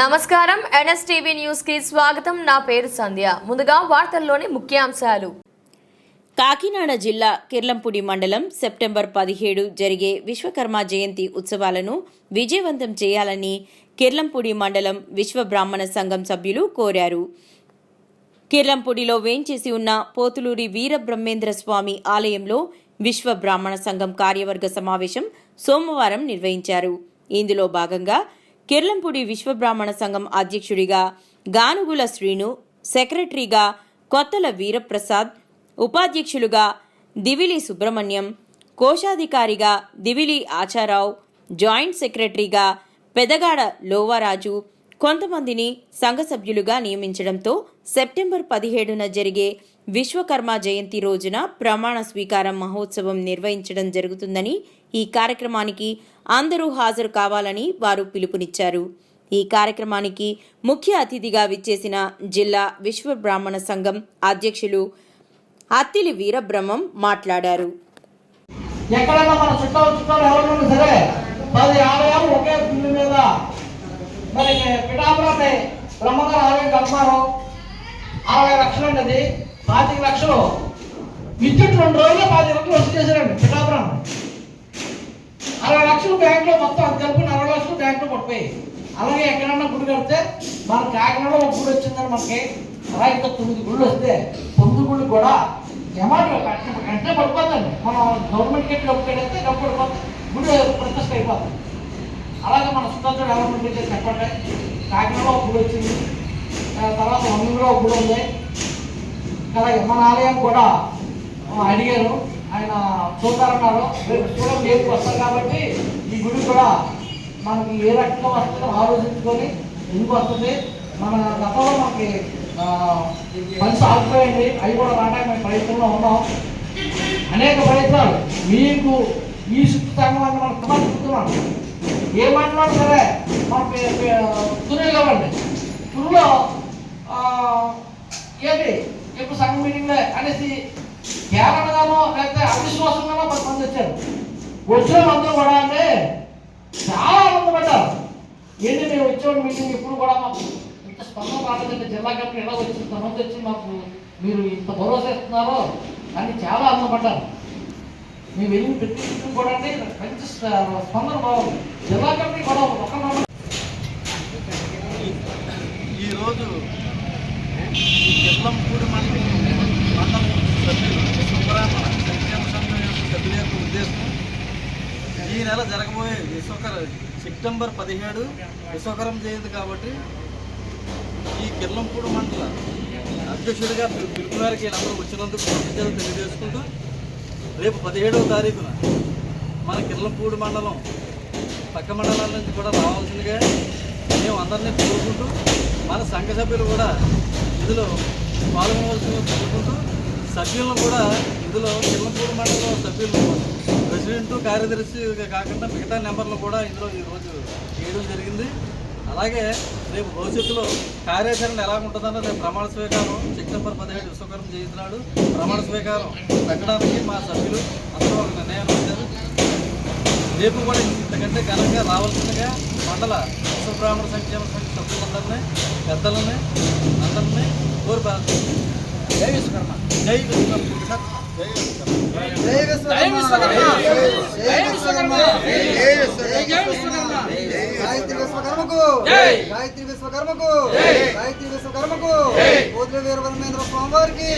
నమస్కారం. ఎన్ఎస్టీవీ న్యూస్కి స్వాగతం. నా పేరు సంధ్య. ముందుగా వార్తల్లోని ముఖ్యాంశాలు. కాకినాడ జిల్లా కిర్లంపూడి మండలం సెప్టెంబర్ పదిహేడు జరిగే విశ్వకర్మ జయంతి ఉత్సవాలను విజయవంతం చేయాలని కిర్లంపూడి మండలం విశ్వ బ్రాహ్మణ సంఘం సభ్యులు కోరారు. కిర్లంపూడిలో వేంచేసి ఉన్న పోతులూరి వీరబ్రహ్మేంద్ర స్వామి ఆలయంలో విశ్వ బ్రాహ్మణ సంఘం కార్యవర్గ సమావేశం సోమవారం నిర్వహించారు. ఇందులో భాగంగా కిర్లంపూడి విశ్వబ్రాహ్మణ సంఘం అధ్యక్షుడిగా గానుగుల శ్రీను సెక్రటరీగా కొత్తల వీరప్రసాద్ ఉపాధ్యక్షులుగా దివిలి సుబ్రహ్మణ్యం కోశాధికారిగా దివిలి ఆచారావు జాయింట్ సెక్రటరీగా పెదగాడ లోవారాజు కొంతమందిని సంఘ సభ్యులుగా నియమించడంతో సెప్టెంబర్ పదిహేడున జరిగే విశ్వకర్మ జయంతి రోజున ప్రమాణ స్వీకారం మహోత్సవం నిర్వహించడం జరుగుతుందని ఈ కార్యక్రమానికి అందరూ హాజరు కావాలని వారు పిలుపునిచ్చారు. ఈ కార్యక్రమానికి ముఖ్య అతిథిగా విచ్చేసిన జిల్లా విశ్వ బ్రాహ్మణ సంఘం అధ్యక్షులు అత్తిలి వీరబ్రహ్మం మాట్లాడారు. ఎక్కడైనా మన చుట్టాలు చుట్టాలు ఎవరైనా సరే పది ఆలయాలు ఒకే మీద మరి బ్రహ్మగారు ఆలయం అరవై లక్షలు పాతిక లక్షలు. విద్యుత్ రెండు రోజులు పాతిక లక్షలు వచ్చి చేశారండి పిఠాపురం. అరవై లక్షలు బ్యాంకులో మొత్తం అది కలిపి అరవై లక్షలు బ్యాంకులో పడిపోయి అలాగే ఎక్కడన్నా గుడి కడితే మన కాకినాడలో ఒక గుడి వచ్చిందని మనకి అలా ఇంకా తొమ్మిది గుళ్ళు వస్తే తొమ్మిది గుళ్ళు కూడా ఎమాట వెంటనే పడిపోతుంది. మనం గవర్నమెంట్కి డబ్బు కడితే డబ్బు పడిపోతుంది గుడి ప్రతిష్ట అయిపోతుంది. అలాగే మన సుతంత్ర డెవలప్మెంట్ చేసి చెప్పండి. కాకినాడలో ఒక గుడి వచ్చింది. తర్వాత వందలో ఒక గుడి ఉంది. అలాగే మన ఆలయం కూడా అడిగారు. ఆయన చూస్తారన్నారు రేపు చూడడం రేపు వస్తారు కాబట్టి ఈ గుడి కూడా మనకి ఏ రకంగా వస్తుందో ఆలోచించుకొని ఎందుకు వస్తుంది? మన గతంలో మనకి మంచి ఆగిపోయింది. అవి కూడా రావడానికి మేము ప్రయత్నంలో ఉన్నాం. అనేక ప్రయత్నాలు. మీకు ఈ శుద్ధి సంఘం మనం సమర్పిస్తున్నాం. ఏ మండలం సరే మన తురులు ఇవ్వండి తురులో ఏంటి ఎప్పుడు సంఘం మీటింగ్లో అనేసి కేరళగానో లేకపోతే అవిశ్వాసంగానో పది మంది వచ్చారు. వచ్చిన అందరూ కూడా అంటే చాలా ఆనందపడ్డారు ఏంటి మేము వచ్చే మీటింగ్ ఇప్పుడు కూడా మాకు ఇంత స్పందన రాలేదంటే జిల్లా కమిటీ ఎలా వచ్చి ఇంతమంది వచ్చి మాకు మీరు ఇంత భరోసా ఇస్తున్నారో అని చాలా ఆనందపడ్డారు మేము వెళ్ళిన ప్రతి కూడా అంటే మంచి స్పందన బాగుంది జిల్లా కమిటీ కూడా ఒక నంబర్ ఈరోజు ఎల్లంపూడి మండలం సుబ్రహ్మణ సంక్షేమ సంఘం యొక్క సభ్యుల యొక్క ఉద్దేశం ఈ నెల జరగబోయే విశ్వకర సెప్టెంబర్ పదిహేడు విశ్వకరం జయంతి కాబట్టి ఈ కిర్లంపూడి మండల అధ్యక్షుడిగా పిలుపునారికి పిలుపు వీళ్ళందరూ వచ్చినందుకు కృతజ్ఞతలు తెలియజేసుకుంటూ రేపు పదిహేడవ తారీఖున మన కిర్లంపూడి మండలం పక్క మండలాల నుంచి కూడా రావాల్సిందిగా మేము అందరినీ కోరుకుంటూ మన సంఘ సభ్యులు కూడా ఇందులో పాల్గొనవలసిందిగా కోరుకుంటూ సభ్యులను కూడా ఇందులో కిర్లంపూడి మండలం సభ్యులు ప్రెసిడెంట్ కార్యదర్శి కాకుండా మిగతా నెంబర్లు కూడా ఇందులో ఈరోజు చేయడం జరిగింది. అలాగే రేపు భవిష్యత్తులో కార్యాచరణ ఎలా ఉంటుందన్న రేపు ప్రమాణ స్వీకారం సెప్టెంబర్ పదిహేడు విశ్వకర్మ జయంతి నాడు ప్రమాణ స్వీకారం పెట్టడానికి మా సభ్యులు అందరూ ఒక నిర్ణయాలు వచ్చారు రేపు కూడా ఇంతకంటే ఘనంగా రావాల్సిందిగా మండల విశ్వబ్రాహ్మణ సంక్షేమ సంఘ సభ్యులందరినీ పెద్దలని అందరినీ కోరి ప్రార్థిస్తున్నాను. జై విశ్వకర్మ. జై విశ్వకర్మ జై విశ్వకర్మ గాయత్రి విశ్వకర్మకు. గాయత్రి విశ్వకర్మకు. గాయత్రి విశ్వకర్మకు కోతుల వీరబ్రహ్మేంద్ర స్వామి వారికి